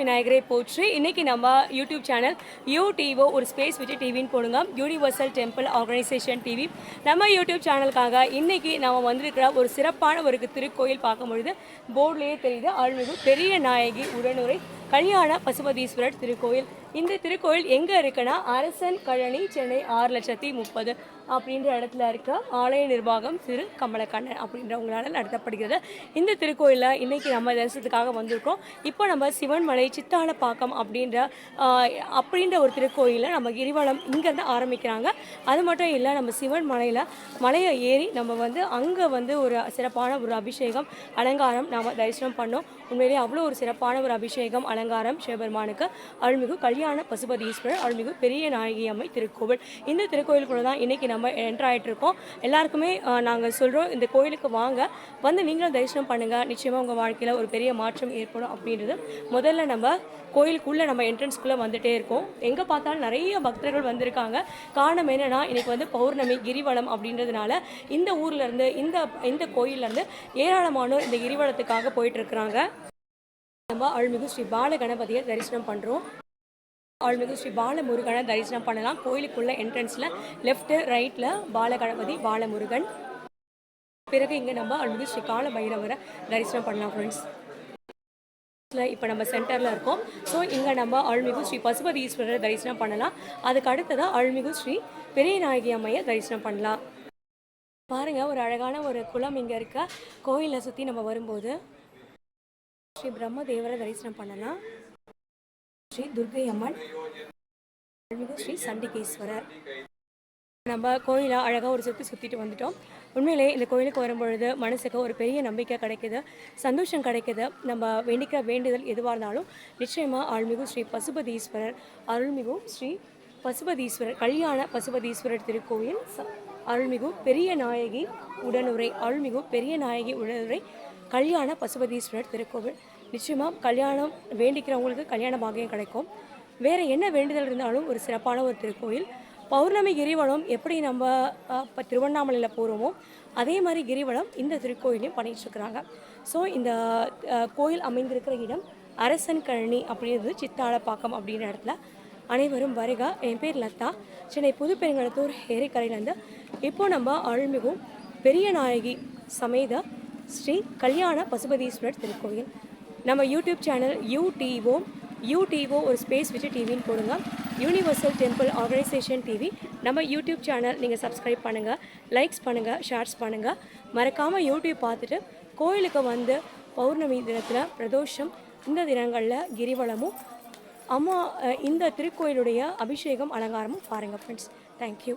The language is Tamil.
விநாயகரை போற்று இன்னைக்கு நம்ம யூடியூப் சேனல் யூடிஓ ஒரு ஸ்பேஸ் விஜய் டிவின்னு போடுங்க. யூனிவர்சல் டெம்பிள் ஆர்கனைசேஷன் டிவி நம்ம யூடியூப் சேனலுக்காக இன்னைக்கு நம்ம வந்திருக்கிற ஒரு சிறப்பான ஒரு திருக்கோயில் பார்க்கும் பொழுது போர்ட்லேயே தெரியுது அருள்மிகு பெரிய நாயகி உடனுரை கல்யாண பசுபதீஸ்வரர் திருக்கோயில். இந்த திருக்கோயில் எங்கே இருக்குன்னா அரசன் கழனி சென்னை ஆறு லட்சத்தி முப்பது. அப்படின்ற இடத்துல இருக்க ஆலய நிர்வாகம் திரு கமலக்கண்ணன் அப்படின்றவங்களால நடத்தப்படுகிறது. இந்த திருக்கோயிலில் இன்னைக்கு நம்ம தரிசனத்துக்காக வந்திருக்கோம். இப்போ நம்ம சிவன்மலை சித்தாலப்பாக்கம் அப்படின்ற அப்படின்ற ஒரு திருக்கோயிலில் நம்ம கிரிவலம் இங்கேருந்து ஆரம்பிக்கிறாங்க. அது மட்டும் இல்லை நம்ம சிவன் மலையில் மலையை ஏறி நம்ம வந்து அங்கே வந்து ஒரு சிறப்பான ஒரு அபிஷேகம் அலங்காரம் நாம் தரிசனம் பண்ணோம். உண்மையிலேயே அவ்வளோ ஒரு சிறப்பான ஒரு அபிஷேகம் அலங்காரம் சிவபெருமானுக்கு. அருள்மிகு கல்யாண பசுபதீஸ்வரர் அருள்மிகு பெரிய நாயகி அம்மை திருக்கோவில். இந்த திருக்கோயிலுக்குள்ள தான் இன்னைக்கு நம்ம என்ட்ரு ஆகிட்ருக்கோம் எல்லாருக்குமே நாங்கள் சொல்கிறோம் இந்த கோயிலுக்கு வாங்க. வந்து நீங்களும் தரிசனம் பண்ணுங்கள் நிச்சயமாக உங்கள் வாழ்க்கையில் ஒரு பெரிய மாற்றம் ஏற்படும் அப்படின்றது முதல்ல நம்ம கோயிலுக்குள்ளே நம்ம என்ட்ரன்ஸ்குள்ளே வந்துகிட்டே இருக்கோம். எங்கே பார்த்தாலும் நிறைய பக்தர்கள் வந்திருக்காங்க. காரணம் என்னன்னா இன்றைக்கி வந்து பௌர்ணமி கிரிவலம் அப்படின்றதுனால இந்த ஊர்லேருந்து இந்த இந்த கோயிலேருந்து ஏராளமானோர் இந்த கிரிவலத்துக்காக போயிட்டுருக்குறாங்க. நம்ம அருள்மிகு ஸ்ரீ பால கணபதியை தரிசனம் பண்ணுறோம் அருள்மிகு ஸ்ரீ பாலமுருகனை தரிசனம் பண்ணலாம். கோயிலுக்குள்ள என்ட்ரன்ஸில் லெஃப்ட்டு ரைட்டில் பாலகணபதி பாலமுருகன். பிறகு இங்கே நம்ம அருள்மிகு ஸ்ரீ கால பைரவரை தரிசனம் பண்ணலாம் ஃப்ரெண்ட்ஸ் இப்போ நம்ம சென்டரில் இருக்கோம். ஸோ இங்கே நம்ம அருள்மிகு ஸ்ரீ பசுபதி ஈஸ்வரரை தரிசனம் பண்ணலாம். அதுக்கு அடுத்ததாக அருள்மிகு ஸ்ரீ பெரிய நாயகி அம்மையை தரிசனம் பண்ணலாம். பாருங்க ஒரு அழகான ஒரு குளம் இங்கே இருக்க. கோயிலை சுற்றி நம்ம வரும்போது ஸ்ரீ பிரம்மதேவரை தரிசனம் பண்ணலாம். ஸ்ரீ துர்கை அம்மன் ஸ்ரீ சண்டிகேஸ்வரர். நம்ம கோயிலை அழகாக ஒரு சுற்றி சுற்றிட்டு வந்துட்டோம். உண்மையிலே இந்த கோயிலுக்கு வரும்பொழுது மனசுக்கு ஒரு பெரிய நம்பிக்கை கிடைக்குது சந்தோஷம் கிடைக்குது. நம்ம வேண்டிக்கிற வேண்டுதல் எதுவாக இருந்தாலும் நிச்சயமாக ஆள்மிகு ஸ்ரீ பசுபதீஸ்வரர் அருள்மிகு ஸ்ரீ பசுபதீஸ்வரர் கல்யாண பசுபதீஸ்வரர் திருக்கோயில் அருள்மிகு பெரிய நாயகி உடனுரை அருள்மிகு பெரிய நாயகி உடனுரை கல்யாண பசுபதீஸ்வரர் திருக்கோவில். நிச்சயமாக கல்யாணம் வேண்டிக்கிறவங்களுக்கு கல்யாண பாகியம் கிடைக்கும். வேறு என்ன வேண்டுதல் இருந்தாலும் ஒரு சிறப்பான ஒரு திருக்கோயில். பௌர்ணமி கிரிவலம் எப்படி நம்ம இப்போ திருவண்ணாமலையில் போகிறோமோ அதே மாதிரி கிரிவலம் இந்த திருக்கோயிலையும் பண்ணிகிட்ருக்குறாங்க ஸோ இந்த கோயில் அமைந்திருக்கிற இடம் அரசன் கழனி அப்படின்றது சித்தாளப்பாக்கம் அப்படின்ற இடத்துல அனைவரும் வருக. என் பேர் லதா. சென்னை புதுப்பெருங்கலத்தூர் ஏரிக்கரையிலேருந்து இப்போ நம்ம அருள்மிகு பெரிய நாயகி சமேத ஸ்ரீ கல்யாண பசுபதீஸ்வரர் திருக்கோயில். நம்ம யூடியூப் சேனல் யூடிஓ யூடிஓ ஒரு ஸ்பேஸ் வச்சு டிவின்னு போடுங்க. யூனிவர்சல் டெம்பிள் ஆர்கனைசேஷன் டிவி நம்ம யூடியூப் சேனல் நீங்கள் சப்ஸ்கிரைப் பண்ணுங்கள் லைக்ஸ் பண்ணுங்கள் ஷேர்ஸ் பண்ணுங்கள் மறக்காமல் யூடியூப் பார்த்துட்டு கோயிலுக்கு வந்து பௌர்ணமி தினத்தில் பிரதோஷம் இந்த தினங்களில் கிரிவலமும் அம்மா இந்த திருக்கோயிலுடைய அபிஷேகம் அலங்காரமும் பாருங்கள் ஃப்ரெண்ட்ஸ் தேங்க்யூ